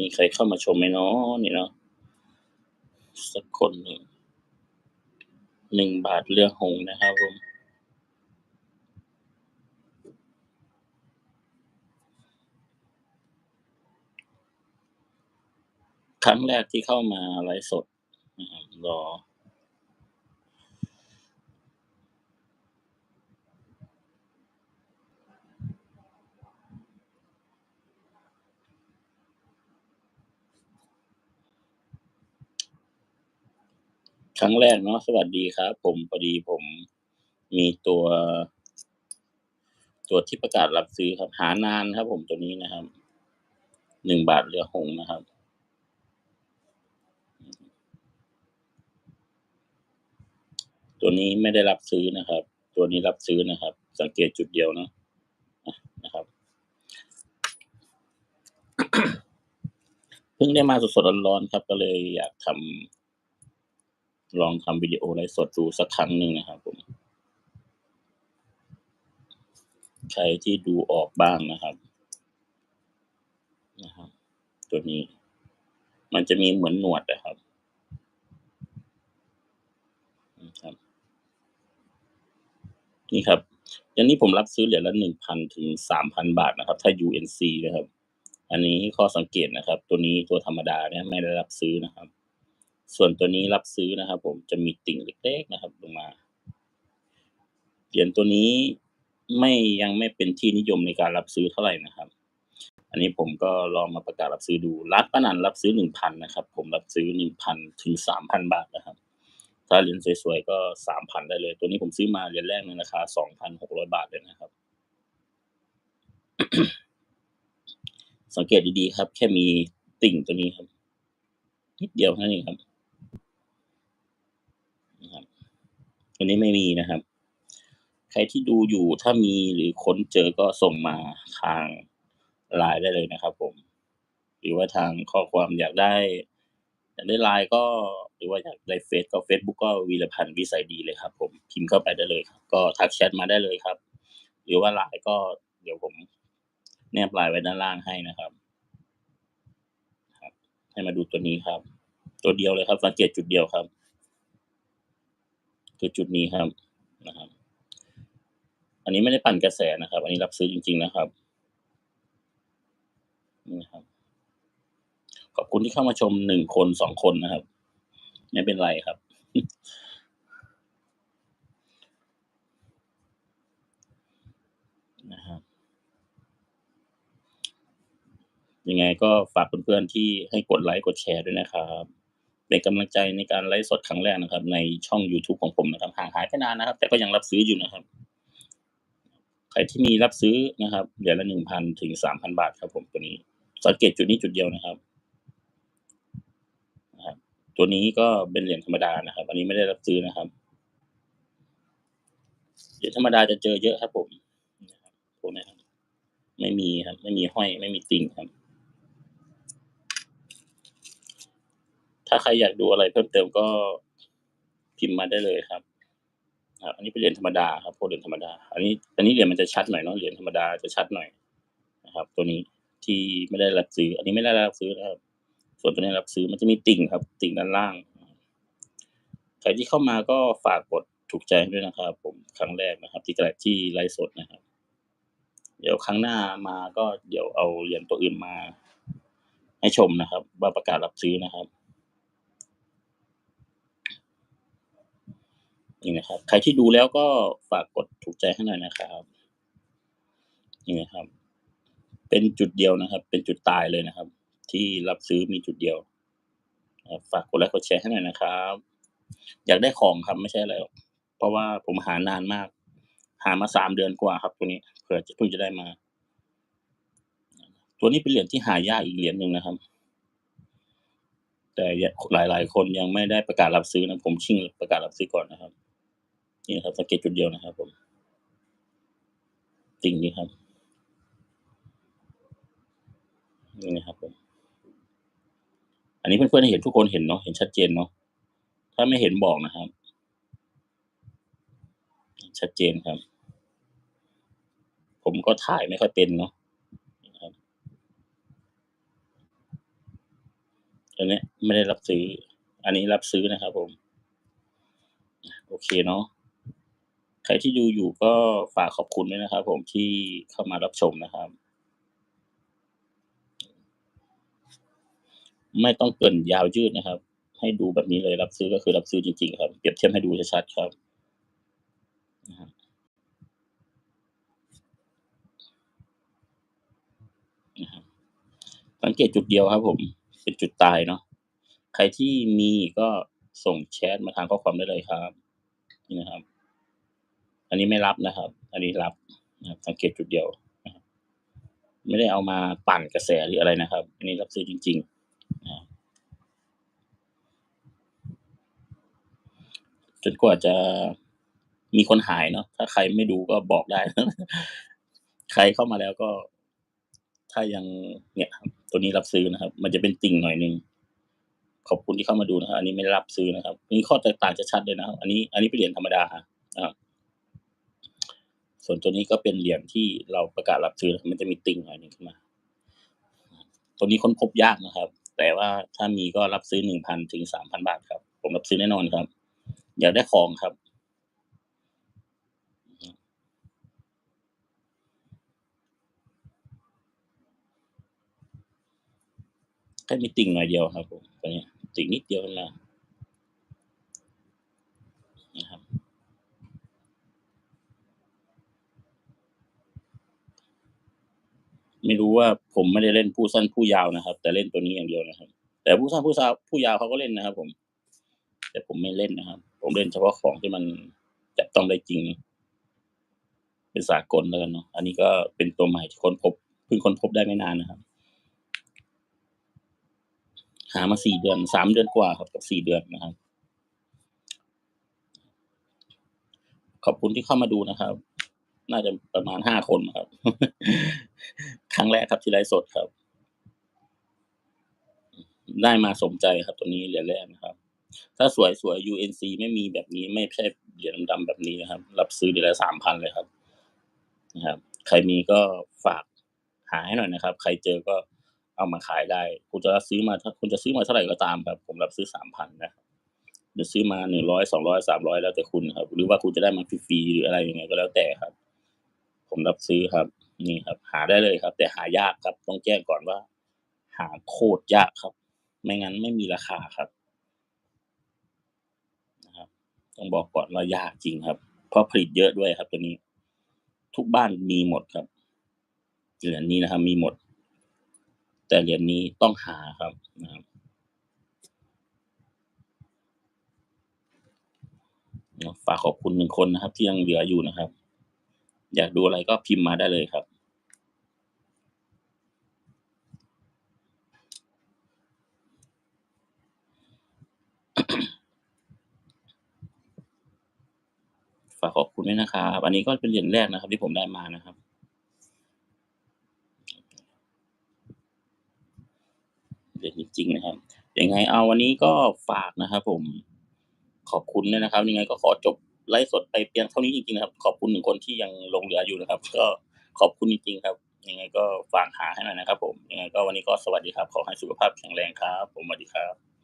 มีใครเข้ามาชมไหมเนาะนี่เนาะสักคนหนึ่งหนึ่งบาทเรือหงนะครับผมครั้งแรกที่เข้ามาไลฟ์สดรอ ครั้งแรกเนาะสวัสดีครับ ผมพอดีผมมีตัว ตัวที่ประกาศรับซื้อครับ หานานครับ ผมตัวนี้นะครับหนึ่งบาทเรือหงนะครับ ตัวนี้ไม่ได้รับซื้อนะครับ ตัวนี้รับซื้อนะครับ สังเกตจุดเดียวเนาะนะครับเพิ่งได้มาสดๆร้อนๆครับ ก็เลยอยากทำ ลองทำวิดีโอไลฟ์สดดูสักครั้งหนึ่งนะครับผม ใครที่ดูออกบ้างนะครับ นะครับ ตัวนี้ มันจะมีเหมือนหนวดนะครับนะครับ นี่ครับอันนี้ผมรับซื้อเหรียญละหนึ่งพันถึงสามพันบาทนะครับ ถ้า UNC นะครับ อันนี้ข้อสังเกตนะครับ ตัวนี้ตัวธรรมดาเนี่ยไม่ได้รับซื้อนะครับ ส่วนตัวนี้รับซื้อนะครับ ผมจะมีติ่งเล็กๆนะครับ ลงมาเหรียญตัวนี้ไม่ยังไม่เป็นที่นิยมในการรับซื้อเท่าไหร่นะครับ อันนี้ผมก็ลองมาประกาศรับซื้อดูร้านป้านันรับซื้อหนึ่งพันนะครับ ผมรับซื้อหนึ่งพันถึงสามพันบาทนะครับ ถ้าเหรียญสวยๆก็สามพันได้เลย ตัวนี้ผมซื้อมาเหรียญแรกในราคาสองพันหกร้อยบาทเลยนะครับ สังเกตดีๆครับ แค่มีติ่งตัวนี้ครับนิดเดียวแค่นี้ครับ ตั วนี้ไม่มีนะครับ ใครที่ดูอยู่ถ้ามีหรือค้นเจอก็ส่งมาทางไลน์ได้เลยนะครับ ผม หรือว่าทางข้อความอยากได้อยากได้ไลน์ก็หรือว่าอยากได้เฟซก็เฟซบุ๊กก็วีรพันธ์วิสัยดีเลยครับ ผมพิมพ์เข้าไปได้เลยครับก็ทักแชทมาได้เลยครับ หรือว่าไลน์ก็เดี๋ยวผมแนบไลน์ไว้ด้านล่างให้นะครับให้มาดูตัวนี้ครับ ตัวเดียวเลยครับสังเกตจุดเดียวครับ คือจุดนี้ครับนะครับ อันนี้ไม่ได้ปั่นกระแสนะครับ อันนี้รับซื้อจริง ๆ นะครับนี่นะครับ ขอบคุณที่เข้ามาชมหนึ่งคนสองคนนะครับ ไม่เป็นไรครับนะครับยังไงก็ฝากเพื่อนๆที่ให้กดไลค์กดแชร์ด้วยนะครับ เป็นกำลังใจในการไลฟ์สดครั้งแรกนะครับ ในช่องยูทูบของผมนะครับห่างหายไปนานนะครับ แต่ก็ยังรับซื้ออยู่นะครับ ใครที่มีรับซื้อนะครับเหรียญละหนึ่งพันถึงสามพันบาทครับ ผมตัวนี้ สังเกตจุดนี้จุดเดียวนะครับนะครับตัวนี้ก็เป็นเหรียญธรรมดานะครับ อันนี้ไม่ได้รับซื้อนะครับเหรียญธรรมดาจะเจอเยอะครับ ผมนะครับพวกนี้ครับไม่มีครับ ไม่มีห้อย ไม่มีติ่งครับ ถ้าใครอยากดูอะไรเพิ่มเติมก็พิมพ์มาได้เลยครับครับ อันนี้เป็นเหรียญธรรมดาครับพวกเหรียญธรรมดา อันนี้ อันนี้เหรียญมันจะชัดหน่อยเนาะเหรียญธรรมดาจะชัดหน่อยนะครับ ตัวนี้ที่ไม่ได้รับซื้อ อันนี้ไม่ได้รับซื้อนะครับ ส่วนตัวนี้รับซื้อมันจะมีติ่งครับ ติ่งด้านล่างใครที่เข้ามาก็ฝากกดถูกใจด้วยนะครับ ผมครั้งแรกนะครับ ที่กระที่ไลฟ์สดนะครับ เดี๋ยวครั้งหน้ามาก็เดี๋ยวเอาเหรียญตัวอื่นมา ให้ชมนะครับ ว่าประกาศรับซื้อนะครับ นี่นะครับ ใครที่ดูแล้วก็ฝากกดถูกใจให้หน่อยนะครับนี่นะครับ เป็นจุดเดียวนะครับ เป็นจุดตายเลยนะครับ ที่รับซื้อมีจุดเดียวฝากกดไลค์กดแชร์ให้หน่อยนะครับ อยากได้ของครับไม่ใช่อะไรเพราะว่าผมหานานมาก หามาสามเดือนกว่าครับ ตัวนี้เผื่อจะเพิ่งจะได้มา ตัวนี้เป็นเหรียญที่หายากอีกเหรียญหนึ่งนะครับ แต่หลาย ๆ คนยังไม่ได้ประกาศรับซื้อนะผมชิ่งประกาศรับซื้อก่อนนะครับ นี่นะครับสังเกตจุดเดียวนะครับ ผมติ่งนี้ครับนี่นะครับผม อันนี้เพื่อนๆเห็นทุกคนเห็นเนาะเห็นชัดเจนเนาะถ้าไม่เห็นบอกนะครับ ชัดเจนครับ ผมก็ถ่ายไม่ค่อยเป็นเนาะนะครับอันนี้ไม่ได้รับซื้อ อันนี้รับซื้อนะครับผม โอเคเนาะ ใครที่ดูอยู่ก็ฝากขอบคุณด้วยนะครับ ผมที่เข้ามารับชมนะครับ ไม่ต้องเกินยาวยืดนะครับ ให้ดูแบบนี้เลยรับซื้อก็คือรับซื้อจริงๆครับเปรียบเทียบให้ดูชัดๆครับนะครับนะสังเกตจุดเดียวครับ ผม เป็นจุดตายเนาะใครที่มีก็ส่งแชตมาทางข้อความได้เลยครับ นี่นะครับ อันนี้ไม่รับนะครับ อันนี้รับนะครับสังเกตจุดเดียวนะครับไม่ได้เอามาปั่นกระแสหรืออะไรนะครับ อันนี้รับซื้อจริงๆนะครับจนกว่าจะมีคนหายเนาะถ้าใครไม่ดูก็บอกได้ ใครเข้ามาแล้วก็ ถ้ายังเนี่ย ตัวนี้รับซื้อนะครับ มันจะเป็นติ่งหน่อยนึงขอบคุณที่เข้ามาดูนะครับ อันนี้ไม่รับซื้อนะครับนี่ข้อแตกต่างจะชัดเลยนะครับ อันนี้ อันนี้เป็นเหรียญธรรมดานะครับ ส่วนตัวนี้ก็เป็นเหรียญที่เราประกาศรับซื้อมันจะมีติ่งหน่อยนึงขึ้นมา ตัวนี้ค้นพบยากนะครับ แต่ว่าถ้ามีก็รับซื้อ1,000ถึง3,000บาทครับ ผมรับซื้อแน่นอนครับ อยากได้ของครับแค่มีติ่งหน่อยเดียวครับผมตัวนี้ติ่งนิดเดียวขึ้นมานะครับ ไม่รู้ว่าผมไม่ได้เล่นผู้สั้นผู้ยาวนะครับ แต่เล่นตัวนี้อย่างเดียวนะครับ แต่ผู้สั้นผู้ซาวผู้ยาวเขาก็เล่นนะครับ ผม แต่ผมไม่เล่นนะครับ ผมเล่นเฉพาะของที่มันจับต้องได้จริง เป็นสากลแล้วกันเนาะอันนี้ก็เป็นตัวใหม่ที่ค้นพบเพิ่งค้นพบได้ไม่นานนะครับ หามา4เดือน3เดือนกว่าครับกับ4เดือนนะครับ ขอบคุณที่เข้ามาดูนะครับน่าจะประมาณ5คนครับ ครั้งแรกครับที่ไลฟ์สดครับ ได้มาสมใจครับตัวนี้เหรียญแรกนะครับ ถ้าสวยๆ UNC ไม่มีแบบนี้ไม่ใช่เหรียญดำแบบนี้นะครับ รับซื้อเหรียญละ3,000เลยครับนะครับ ใครมีก็ฝากหาให้หน่อยนะครับ ใครเจอก็เอามาขายได้ คุณจะซื้อมาถ้าคุณจะซื้อมาเท่าไหร่ก็ตามครับ ผมรับซื้อ3,000นนะครับหรือซื้อมา100 200 300แล้วแต่คุณครับ หรือว่าคุณจะได้มาฟรีๆหรืออะไรยังไงก็แล้วแต่ครับ ผมรับซื้อครับ นี่ครับ หาได้เลยครับ แต่หายากครับ ต้องแจ้งก่อนว่า หาโคตรยากครับ ไม่งั้นไม่มีราคาครับนะครับ ต้องบอกก่อนว่ายากจริงครับ เพราะผลิตเยอะด้วยครับ ตัวนี้ ทุกบ้านมีหมดครับเหรียญนี้นะครับ มีหมด แต่เหรียญนี้ต้องหาครับนะครับฝากขอบคุณ1คนนะครับ ที่ยังเหลืออยู่นะครับ อยากดูอะไรก็พิมพ์มาได้เลยครับ ฝากขอบคุณด้วยนะครับอันนี้ก็เป็นเหรียญแรกนะครับ ที่ผมได้มานะครับเหรียญจริงๆนะครับยังไงเอาวันนี้ก็ฝากนะครับ ผมขอบคุณด้วยนะครับ ยังไงก็ขอจบ ไลฟ์สดไปเพียงเท่านี้จริงๆนะครับ ขอบคุณถึงคนที่ยังลงเหลืออยู่นะครับ ก็ขอบคุณจริงๆครับ ยังไงก็ฝากหาให้หน่อยนะครับ ผมยังไงก็วันนี้ก็สวัสดีครับ ขอให้สุขภาพแข็งแรงครับ ผมสวัสดีครับ